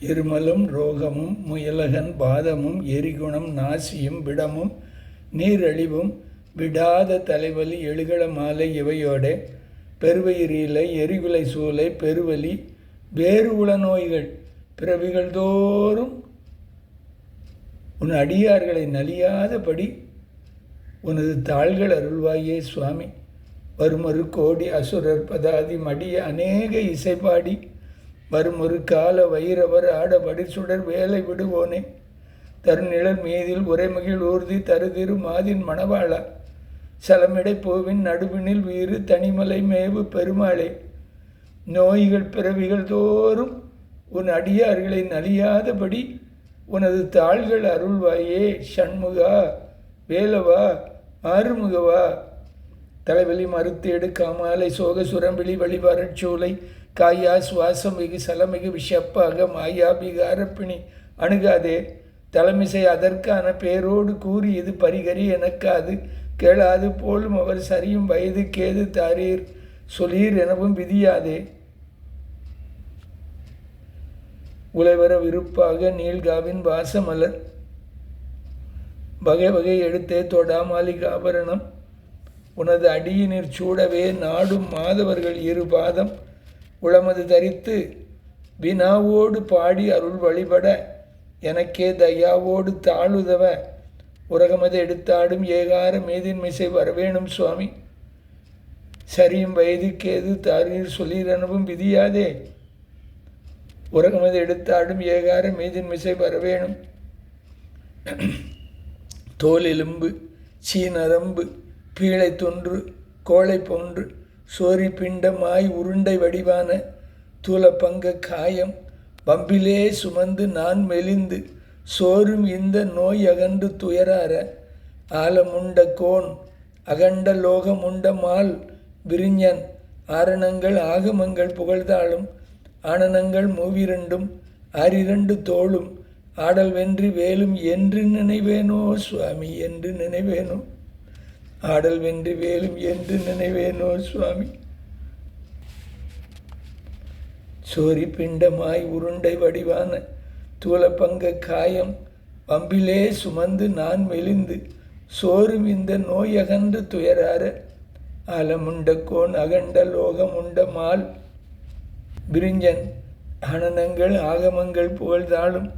இருமலும் ரோகமும் முயலகன் பாதமும் எரிகுணம் நாசியும் விடமும் நீரழிவும் விடாத தலைவலி எழுகள மாலை இவையோட பெருவயிரிலை எரிகுலை சூளை பெருவலி வேறு உள நோய்கள் பிறவிகள் தோறும் உன் அடியார்களை நலியாதபடி உனது தாள்கள் அருள்வாயே சுவாமி. வருமொரு கோடி அசுரர் பதாதி மடிய அநேக இசைப்பாடி வருமொரு கால வைரவர் ஆட படிசுடர் வேலை விடுவோனே. தருநிழல் மீதில் உரைமகிழ் ஊர்தி தருதிரு மாதின் மணவாளா. சலமிடை பூவின் நடுவினில் வீறு தனிமலை மேவு பெருமாளே. நோய்கள் பிறவிகள் தோறும் உன் அடியார்களை நலியாதபடி உனது தாள்கள் அருள்வாயே. ஷண்முகா வேலவா ஆறுமுகவா தலைவலி மறுத்து எடுக்காமலை சோக சுரம்பிலி வழிவரட்சூலை காயா சுவாசமிகு சலமிகு விஷப்பாக மாயா பிகாரப்பிணி அணுகாதே. தலைமிசை அதற்கான பேரோடு கூறி இது பரிகரி எனக்காது. கேளாது போலும் அவர் சரியும் வயது கேது தாரீர் சொல்லீர் எனவும் விதியாதே. உலைவர விருப்பாக நீல்காவின் வாசமலர். வகை வகை எடுத்தே தொடாமாலிக ஆபரணம். உனது அடியினிற் சூடவே நாடும் மாதவர்கள் இரு பாதம். உளமது தரித்து வினாவோடு பாடி அருள் வழிபட எனக்கே தயாவோடு தாழுதவ உலகமது எடுத்தாடும் ஏகார மீதின்மிசை வரவேணும் சுவாமி. சரியும் வயதுக்கேது தாரீர் சொல்லீரனவும் விதியாதே? உலகமது எடுத்தாடும் ஏகார மீதின் மிசை வரவேணும். தோல் எலும்பு சீனரம்பு பீழை தொன்று கோழை போன்று சோரி பிண்டமாய் உருண்டை வடிவான தூலப்பங்க காயம். பம்பிலே சுமந்து நான் மெலிந்து சோறும் இந்த நோய் அகன்று துயரார ஆலமுண்ட கோன். அகண்ட லோகமுண்ட மால் விரிஞன். ஆரணங்கள் ஆகமங்கள் புகழ்தாளும் ஆனனங்கள் மூவிரண்டும் ஆறிரண்டு தோளும். ஆடல் வென்றி வேலும் என்று நினைவேனோ சுவாமி என்று நினைவேனோ? ஆடல் வென்று வேலும் என்று நினைவேனோ சுவாமி. சோரி பிண்டமாய் உருண்டை வடிவான தூலப்பங்க காயம் வம்பிலே சுமந்து நான் மெலிந்து சோறும் இந்த நோய் அகன்று துயரார அலமுண்ட கோன் அகண்ட லோகமுண்ட மால். பிரிஞ்சன் ஆனனங்கள் ஆகமங்கள் புகழ்தாளும்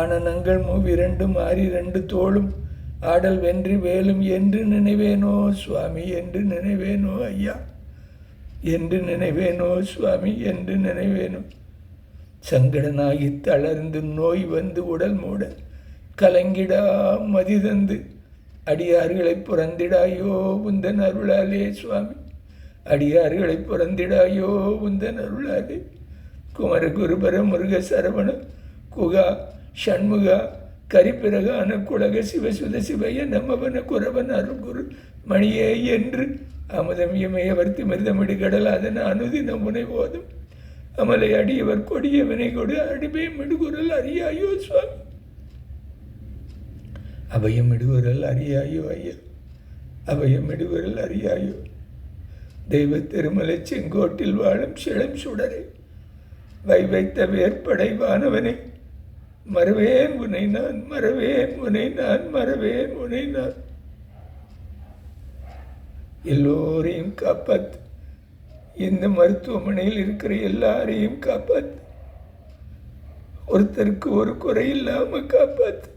ஆனனங்கள் மூவிரண்டும் ஆறிரண்டு தோளும் ஆடல் வென்றி வேலும் என்று நினைவேனோ சுவாமி என்று நினைவேனோ ஐயா. என்று நினைவேனோ சுவாமி என்று நினைவேனோ. சங்கடனாகி தளர்ந்து நோய் வந்து உடல் மூட கலங்கிடா மதி தந்து. அடியார்களை புறந்திடாயோ உந்தன் அருளாலே சுவாமி. அடியார்களை புறந்திடாயோ உந்தன் அருளாலே. குமர குருபர முருக சரவண குகா ஷண்முகா கரிப்பிறக அணுக்குலக சிவசுத சிவைய நம்மவன குரவன் அருள்குரு மணியே என்று. அமுதம் இமயவர்த்தி மிருதமிடு கடலாதன அனுதினம் முனை போதும் அமலை அடியவர் கொடியவனை கொடு அடிபே மிடுகுரல் அறியாயோ சுவாமி. அபயம் மிடுகுரல் அறியாயோ ஐயா. அபயம் மிடுகுரல் அறியாயோ. தெய்வ திருமலை செங்கோட்டில் வாழும் சிளம் சுடரே. வை வைத்த வேற்படை வானவனை. மறவேன் உனை நான் மறவேன் உனை நான் மறவேன் உனை நான். எல்லோரையும் காப்பாத்து. இந்த மருத்துவமனையில் இருக்கிற எல்லாரையும் காப்பாத்து. ஒருத்தருக்கு ஒரு குறை இல்லாமல் காப்பாத்து.